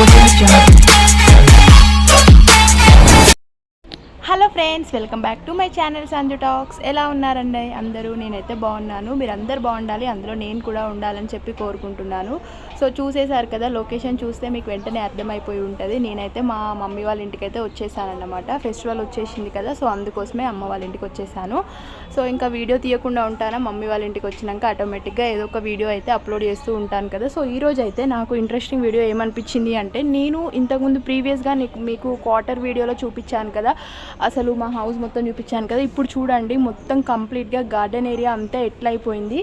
Audio Jungle. Friends welcome back to my channel Sanju talks. ఎలా ఉన్నారండి? అందరూ నేనైతే బాగున్నాను. మీరు అందరు బాగుండాలి. అందులో నేను కూడా ఉండాలని చెప్పి కోరుకుంటున్నాను. సో చూసేశారు కదా లొకేషన్ చూస్తే మీకు వెంటనే అర్థమైపోయి ఉంటుంది. నేనైతే మా మమ్మీ వాళ్ళ ఇంటికి అయితే వచ్చేసానన్నమాట. ఫెస్టివల్ వచ్చేసింది కదా సో అందుకోసమే అమ్మ వాళ్ళ ఇంటికి వచ్చేసాను. సో ఇంకా వీడియో తీయకుండా ఉంటానా? మమ్మీ వాళ్ళ ఇంటికి వచ్చినాక ఆటోమేటిక్గా ఏదో ఒక వీడియో అయితే అప్లోడ్ చేస్తూ ఉంటాను కదా. సో ఈ రోజు అయితే నాకు ఇంట్రెస్టింగ్ వీడియో ఏమనిపించింది అంటే నేను ఇంతకుముందు ప్రీవియస్గా నీకు మీకు క్వార్టర్ వీడియోలో చూపించాను కదా. అసలు మా హౌస్ మొత్తం చూపించాను కదా. ఇప్పుడు చూడండి మొత్తం కంప్లీట్గా గార్డెన్ ఏరియా అంతా ఎట్లా అయిపోయింది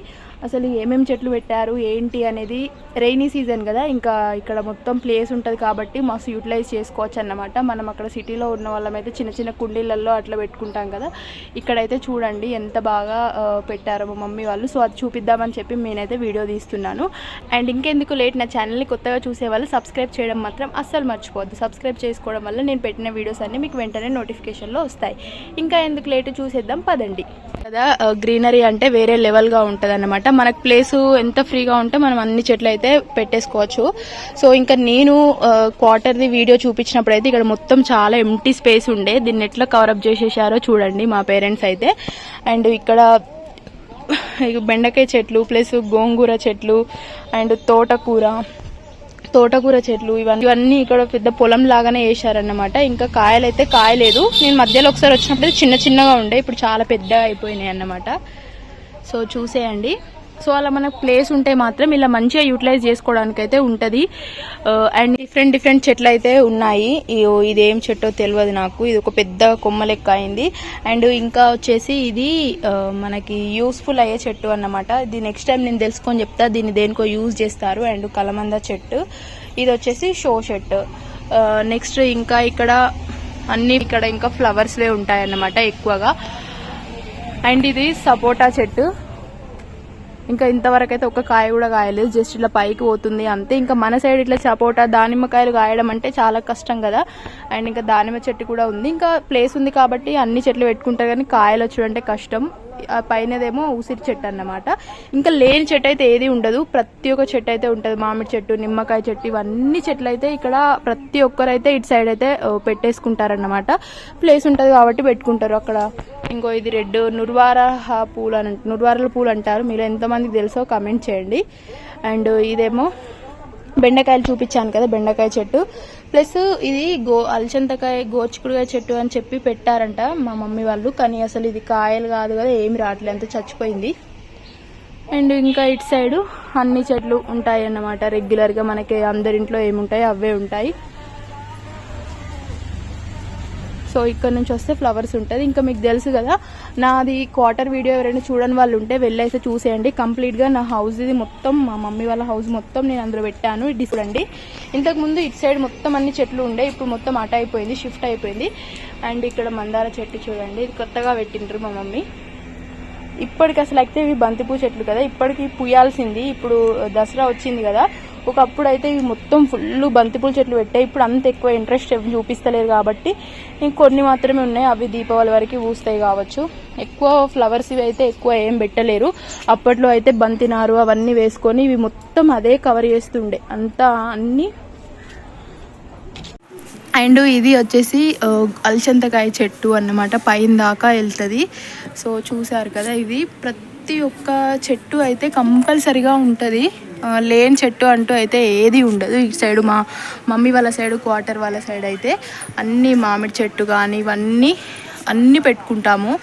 అసలు ఏమేమి చెట్లు పెట్టారు ఏంటి అనేది రైనీ సీజన్ కదా ఇంకా ఇక్కడ మొత్తం ప్లేస్ ఉంటుంది కాబట్టి మస్తు యూటిలైజ్ చేసుకోవచ్చు అన్నమాట. మనం అక్కడ సిటీలో ఉన్న వాళ్ళమైతే చిన్న చిన్న కుండీలలో అట్లా పెట్టుకుంటాం కదా. ఇక్కడైతే చూడండి ఎంత బాగా పెట్టారో మా మమ్మీ వాళ్ళు. సో అది చూపిద్దామని చెప్పి నేనైతే వీడియో తీస్తున్నాను. అండ్ ఇంకెందుకు లేట్ నా ఛానల్ని కొత్తగా చూసే వాళ్ళు సబ్స్క్రైబ్ చేయడం మాత్రం అస్సలు మర్చిపోవద్దు. సబ్స్క్రైబ్ చేసుకోవడం వల్ల నేను పెట్టిన వీడియోస్ అన్నీ మీకు వెంటనే నోటిఫికేషన్లో వస్తాయి. ఇంకా ఎందుకు లేట్ చూసేద్దాం పదండి. కదా? గ్రీనరీ అంటే వేరే లెవెల్గా ఉంటుంది అనమాట మనకు ప్లేస్ ఎంత ఫ్రీగా ఉంటే మనం అన్ని చెట్లు అయితే పెట్టేసుకోవచ్చు. సో ఇంకా నేను క్వార్టర్ది వీడియో చూపించినప్పుడు అయితే ఇక్కడ మొత్తం చాలా ఎంటీ స్పేస్ ఉండే. దీన్ని ఎట్లా కవరప్ చేసేసారో చూడండి మా పేరెంట్స్ అయితే. అండ్ ఇక్కడ బెండకాయ చెట్లు ప్లస్ గోంగూర చెట్లు అండ్ తోటకూర. తోటకూర చెట్లు ఇవన్నీ ఇవన్నీ ఇక్కడ పెద్ద పొలం లాగానే వేసారన్నమాట ఇంకా కాయలైతే కాయలేదు. నేను మధ్యలో ఒకసారి వచ్చినప్పుడు చిన్న చిన్నగా ఉండే ఇప్పుడు చాలా పెద్దగా అయిపోయినాయి అన్నమాట సో చూసేయండి. సో అలా మనకు ప్లేస్ ఉంటే మాత్రం ఇలా మంచిగా యూటిలైజ్ చేసుకోవడానికి అయితే ఉంటుంది అండ్ డిఫరెంట్ డిఫరెంట్ చెట్లు అయితే ఉన్నాయి. ఇదేం చెట్టో తెలియదు నాకు. ఇది ఒక పెద్ద కొమ్మ లెక్క అయింది. అండ్ ఇంకా వచ్చేసి ఇది మనకి యూస్ఫుల్ అయ్యే చెట్టు అన్నమాట. ఇది నెక్స్ట్ టైం నేను తెలుసుకొని చెప్తా దీన్ని దేనికో యూజ్ చేస్తారు. అండ్ కలమంద చెట్టు. ఇది వచ్చేసి షో చెట్టు. నెక్స్ట్ ఇంకా ఇక్కడ అన్ని ఇక్కడ ఇంకా ఫ్లవర్స్వే ఉంటాయి అన్నమాట ఎక్కువగా. అండ్ ఇది సపోటా చెట్టు. ఇంకా ఇంతవరకు అయితే ఒక కాయ కూడా కాయలేదు. జస్ట్ ఇట్లా పైకి పోతుంది అంతే. ఇంకా మన సైడ్ ఇట్లా సపోటా దానిమ్మకాయలు కాయడం అంటే చాలా కష్టం కదా. అండ్ ఇంకా దానిమ్మ చెట్టు కూడా ఉంది. ఇంకా ప్లేస్ ఉంది కాబట్టి అన్ని చెట్లు పెట్టుకుంటారు కానీ కాయలు వచ్చుడంటే కష్టం. ఆ పైనదేమో ఉసిరి చెట్టు అన్నమాట. ఇంకా లేని చెట్టు అయితే ఏది ఉండదు. ప్రతి ఒక్క చెట్టు అయితే ఉంటుంది. మామిడి చెట్టు నిమ్మకాయ చెట్టు ఇవన్నీ చెట్లు అయితే ఇక్కడ ప్రతి ఒక్కరైతే ఇటు సైడ్ అయితే పెట్టేసుకుంటారన్నమాట. ప్లేస్ ఉంటుంది కాబట్టి పెట్టుకుంటారు అక్కడ. ఇంకో ఇది రెడ్ నుర్వార పూలు అని నుర్వారల పూలు అంటారు. మీరు ఎంతమందికి తెలుసో కమెంట్ చేయండి. అండ్ ఇదేమో బెండకాయలు చూపించాను కదా బెండకాయ చెట్టు. ప్లస్ ఇది గో అలచంతకాయ గోచికుడుకాయ చెట్టు అని చెప్పి పెట్టారంట మా మమ్మీ వాళ్ళు. కానీ అసలు ఇది కాయలు కాదు కదా ఏమి రావట్లేదు. అంత చచ్చిపోయింది. అండ్ ఇంకా ఇటు సైడు అన్ని చెట్లు ఉంటాయి అన్నమాట రెగ్యులర్గా మనకి అందరింట్లో ఏముంటాయి అవే ఉంటాయి. సో ఇక్కడ నుంచి వస్తే ఫ్లవర్స్ ఉంటుంది. ఇంకా మీకు తెలుసు కదా నాది క్వార్టర్ వీడియో ఎవరైనా చూడని వాళ్ళు ఉంటే వెళ్ళైతే చూసేయండి. కంప్లీట్గా నా హౌస్ ఇది మొత్తం మా మమ్మీ వాళ్ళ హౌస్ మొత్తం నేను అందులో పెట్టాను. ఇది చూడండి. ఇంతకుముందు ఇటు సైడ్ మొత్తం అన్ని చెట్లు ఉండే ఇప్పుడు మొత్తం అట అయిపోయింది షిఫ్ట్ అయిపోయింది. అండ్ ఇక్కడ మందార చెట్టు చూడండి. ఇది కొత్తగా పెట్టిండ్రు మా మమ్మీ. ఇప్పటికి అసలు అయితే ఇవి బంతిపూ చెట్లు కదా. ఇప్పటికి పుయ్యాల్సింది. ఇప్పుడు దసరా వచ్చింది కదా. ఒకప్పుడు అయితే ఇవి మొత్తం ఫుల్ బంతిపూల చెట్లు పెట్టాయి. ఇప్పుడు అంత ఎక్కువ ఇంట్రెస్ట్ చూపిస్తలేరు చూపిస్తలేదు కాబట్టి ఇంకొన్ని మాత్రమే ఉన్నాయి. అవి దీపావళి వరకు పూస్తాయి కావచ్చు. ఎక్కువ ఫ్లవర్స్ ఇవి అయితే ఎక్కువ ఏం పెట్టలేరు. అప్పట్లో అయితే బంతినారు అవన్నీ వేసుకొని ఇవి మొత్తం అదే కవర్ చేస్తుండే. అంతా అన్నీ అండ్ ఇది వచ్చేసి అల్చంతకాయ చెట్టు అన్నమాట. పైన దాకా వెళ్తుంది. సో చూసారు కదా ఇది. ప్రతి ఒక్క చెట్టు అయితే కంపల్సరిగా ఉంటుంది. లేని చెట్టు అంటూ అయితే ఏది ఉండదు. ఇటు సైడు మా మమ్మీ వాళ్ళ సైడు క్వార్టర్ వాళ్ళ సైడ్ అయితే అన్ని మామిడి చెట్టు కానీ ఇవన్నీ అన్నీ పెట్టుకుంటాము.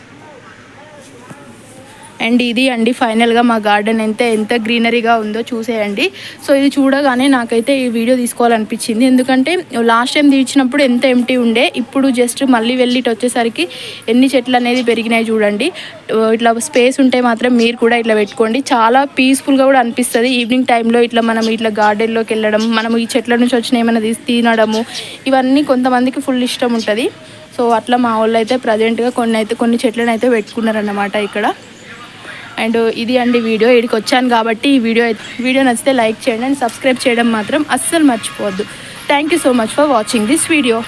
అండ్ ఇది అండి ఫైనల్గా మా గార్డెన్ ఎంత ఎంత గ్రీనరీగా ఉందో చూసేయండి. సో ఇది చూడగానే నాకైతే ఈ వీడియో తీసుకోవాలనిపించింది. ఎందుకంటే లాస్ట్ టైం తీర్చినప్పుడు ఎంత ఎంటీ ఉండే ఇప్పుడు జస్ట్ మళ్ళీ వెళ్ళి వచ్చేసరికి ఎన్ని చెట్లు అనేది పెరిగినాయి చూడండి. ఇట్లా స్పేస్ ఉంటే మాత్రం మీరు కూడా ఇట్లా పెట్టుకోండి. చాలా పీస్ఫుల్గా కూడా అనిపిస్తుంది. ఈవినింగ్ టైంలో ఇట్లా మనం ఇట్లా గార్డెన్లోకి వెళ్ళడం మనం ఈ చెట్ల నుంచి వచ్చిన ఏమైనా తీసి తినడము ఇవన్నీ కొంతమందికి ఫుల్ ఇష్టం ఉంటుంది. సో అట్లా మా వాళ్ళు అయితే ప్రజెంట్గా కొన్ని అయితే కొన్ని చెట్లను అయితే పెట్టుకున్నారన్నమాట ఇక్కడ. అండ్ ఇది అండి వీడియో ఇక్కడికి వచ్చాను కాబట్టి ఈ వీడియో వీడియో నచ్చితే లైక్ చేయండి అండ్ సబ్స్క్రైబ్ చేయడం మాత్రం అస్సలు మర్చిపోవద్దు. Thank you so much for watching this video